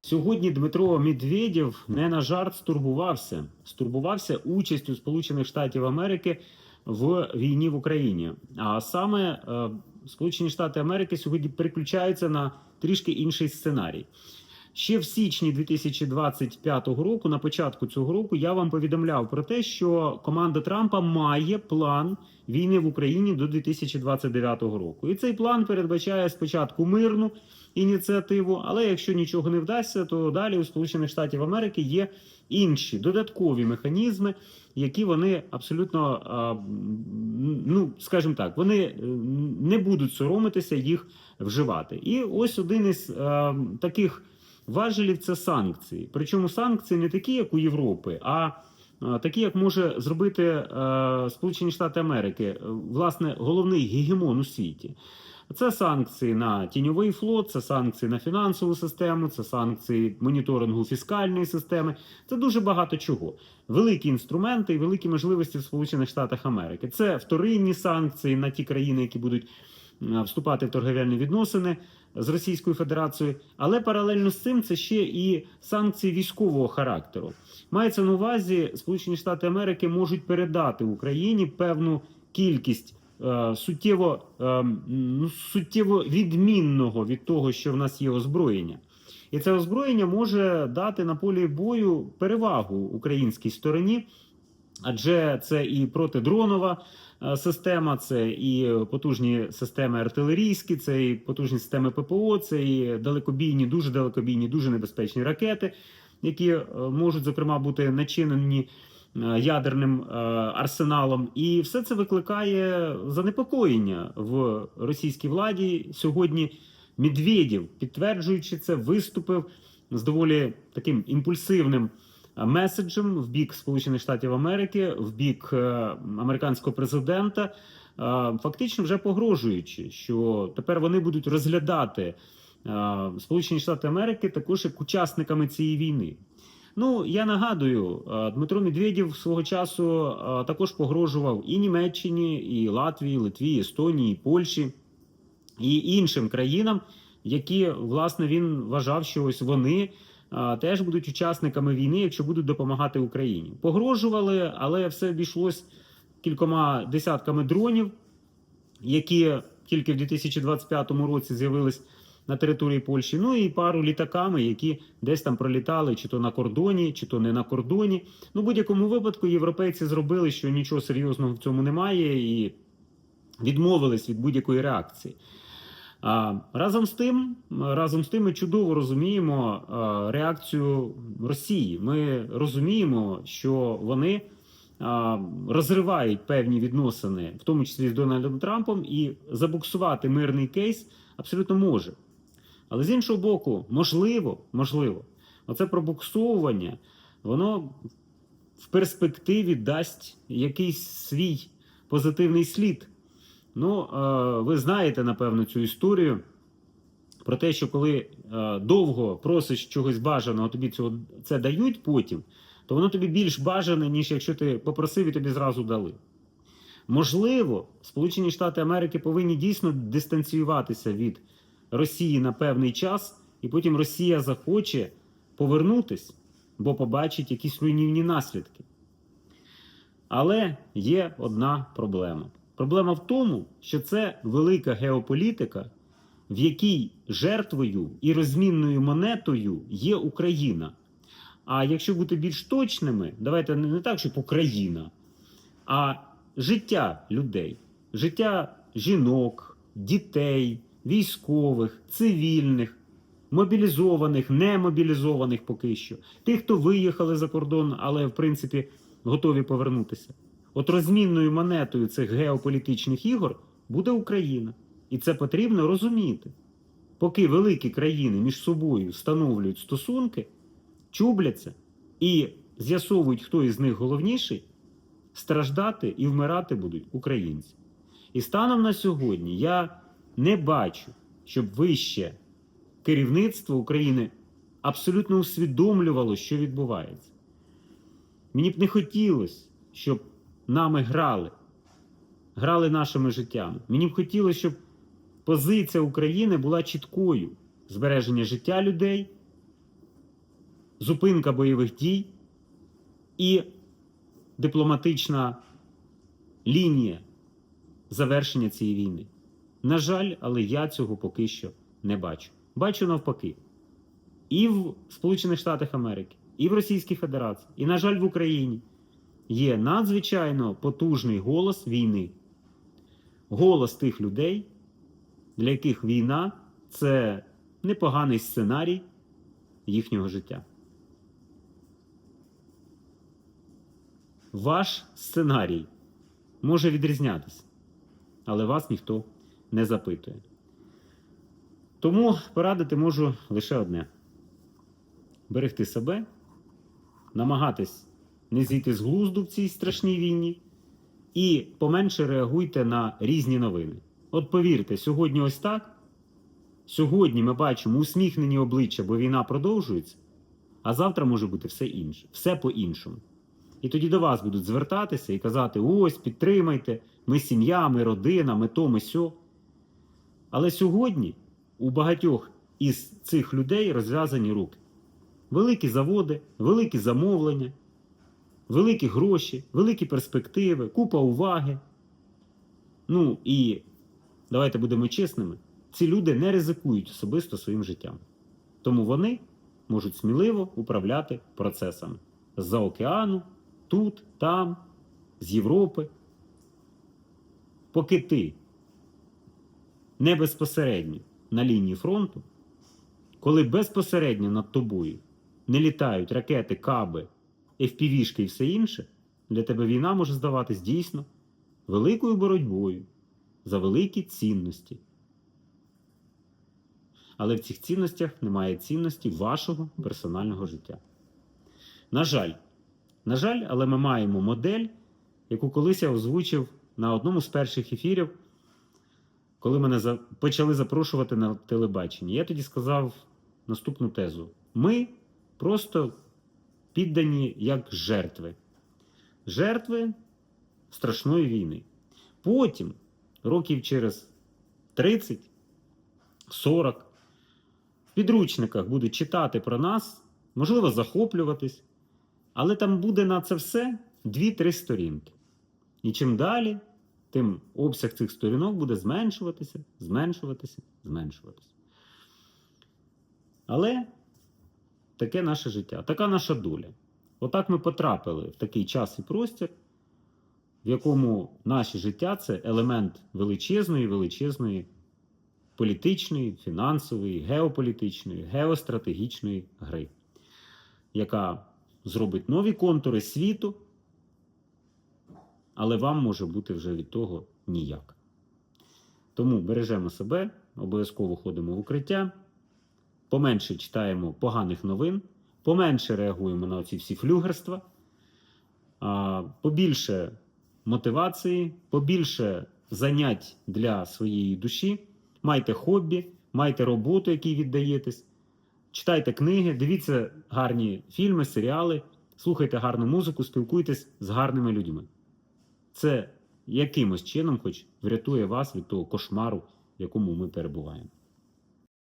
Сьогодні Дмитро Медведєв не на жарт стурбувався. Стурбувався участю Сполучених Штатів Америки в війні в Україні. А саме е, Сполучені Штати Америки сьогодні переключаються на трішки інший сценарій. Ще в січні 2025 року, на початку цього року, я вам повідомляв про те, що команда Трампа має план війни в Україні до 2029 року. І цей план передбачає спочатку мирну ініціативу, але якщо нічого не вдасться, то далі у Сполучених Штатів Америки є інші додаткові механізми, які вони абсолютно, ну скажімо так, вони е, не будуть соромитися їх вживати. І ось один із таких важелів це санкції. Причому санкції не такі, як у Європи, а, такі, як може зробити е, Сполучені Штати Америки, е, власне, головний гегемон у світі. Це санкції на тіньовий флот, це санкції на фінансову систему, це санкції моніторингу фіскальної системи. Це дуже багато чого. Великі інструменти і великі можливості в Сполучених Штатах Америки. Це вторинні санкції на ті країни, які будуть е, вступати в торговельні відносини з Російською Федерацією. Але паралельно з цим це ще і санкції військового характеру. Мається на увазі, Сполучені Штати Америки можуть передати Україні певну кількість. е, Суттєво е, ну, суттєво відмінного від того, що в нас є озброєння, і це озброєння може дати на полі бою перевагу українській стороні, адже це і протидронова е, система, це і потужні системи артилерійські, це і потужні системи ППО, це і далекобійні, дуже далекобійні, дуже небезпечні ракети, які е, можуть зокрема бути начинені е, ядерним арсеналом, і все це викликає занепокоєння в російській владі сьогодні. Медведєв, підтверджуючи це, виступив з доволі таким імпульсивним меседжем в бік Сполучених Штатів Америки, в бік е, американського президента, е, фактично вже погрожуючи, що тепер вони будуть розглядати е, Сполучені Штати Америки також як учасниками цієї війни. Ну, я нагадую, е, Дмитро Медведєв свого часу е, також погрожував і Німеччині, і Латвії, і Литві, Естонії, і Польщі і іншим країнам, які власне він вважав, що ось вони теж будуть учасниками війни, якщо будуть допомагати Україні. Погрожували, але все обійшлось кількома десятками дронів, які тільки в 2025 році з'явились на території Польщі. Ну і пару літаками, які десь там пролітали, чи то на кордоні, чи то не на кордоні. Ну, в будь-якому випадку європейці зробили, що нічого серйозного в цьому немає, і відмовились від будь-якої реакції. Разом з тим, разом з тим, ми чудово розуміємо реакцію Росії. Ми розуміємо, що вони розривають певні відносини, в тому числі з Дональдом Трампом, і забуксувати мирний кейс абсолютно може. Але з іншого боку, можливо, можливо, оце пробуксовування, воно в перспективі дасть якийсь свій позитивний слід. Ну, е, ви знаєте, напевно, цю історію про те, що коли е, довго просиш чогось бажаного, тобі цього це дають потім, то воно тобі більш бажане, ніж якщо ти попросив і тобі зразу дали. Можливо, Сполучені Штати Америки повинні дійсно дистанціюватися від Росії на певний час, і потім Росія захоче повернутись, бо побачить якісь руйнівні наслідки. Але є одна проблема. Проблема в тому, що це велика геополітика, в якій жертвою і розмінною монетою є Україна. А якщо бути більш точними, давайте не так, щоб Україна, а життя людей, життя жінок, дітей, військових, цивільних, мобілізованих, немобілізованих поки що, тих, хто виїхали за кордон, але в принципі готові повернутися. От розмінною монетою цих геополітичних ігор буде Україна. І це потрібно розуміти. Поки великі країни між собою встановлюють стосунки, чубляться і з'ясовують, хто із них головніший, страждати і вмирати будуть українці. І станом на сьогодні я не бачу, щоб вище керівництво України абсолютно усвідомлювало, що відбувається. Мені б не хотілося, щоб нами грали, грали нашими життями. Мені б хотілося, щоб позиція України була чіткою збереження життя людей, зупинка бойових дій і дипломатична лінія завершення цієї війни. На жаль, але я цього поки що не бачу. Бачу навпаки. І в Сполучених Штатах Америки, і в Російській Федерації, і, на жаль, в Україні є надзвичайно потужний голос війни. Голос тих людей, для яких війна це непоганий сценарій їхнього життя. Ваш сценарій може відрізнятися, але вас ніхто не запитує. Тому порадити можу лише одне: берегти себе, намагатись не зійти з глузду в цій страшній війні, і поменше реагуйте на різні новини. От повірте, сьогодні ось так. Сьогодні ми бачимо усміхнені обличчя, бо війна продовжується, а завтра може бути все інше, все по-іншому. І тоді до вас будуть звертатися і казати: ось, підтримайте, ми сім'я, ми родина, ми то, ми сьо. Але сьогодні у багатьох із цих людей розв'язані руки. Великі заводи, великі замовлення, великі гроші, великі перспективи, купа уваги. Ну і давайте будемо чесними, ці люди не ризикують особисто своїм життям. Тому вони можуть сміливо управляти процесами з-за океану, тут, там, з Європи. Поки ти не безпосередньо на лінії фронту, коли безпосередньо над тобою не літають ракети, каби, FPV-шки і все інше, для тебе війна може здаватись дійсно великою боротьбою за великі цінності. Але в цих цінностях немає цінності вашого персонального життя. На жаль, на жаль, але ми маємо модель, яку колись я озвучив на одному з перших ефірів, коли мене почали запрошувати на телебачення. Я тоді сказав наступну тезу: ми просто піддані як жертви. Жертви страшної війни. Потім, років через 30, 40, в підручниках будуть читати про нас, можливо, захоплюватись, але там буде на це все 2-3 сторінки. І чим далі, тим обсяг цих сторінок буде зменшуватися, зменшуватися, зменшуватися. Але таке наше життя, така наша доля. Отак ми потрапили в такий час і простір, в якому наше життя це елемент величезної, величезної політичної, фінансової, геополітичної, геостратегічної гри, яка зробить нові контури світу, але вам може бути вже від того ніяк. Тому бережемо себе, обов'язково ходимо в укриття, поменше читаємо поганих новин, поменше реагуємо на ці всі флюгерства, побільше мотивації, побільше занять для своєї душі, майте хобі, майте роботу, якій віддаєтесь, читайте книги, дивіться гарні фільми, серіали, слухайте гарну музику, спілкуйтесь з гарними людьми. Це якимось чином, хоч врятує вас від того кошмару, в якому ми перебуваємо.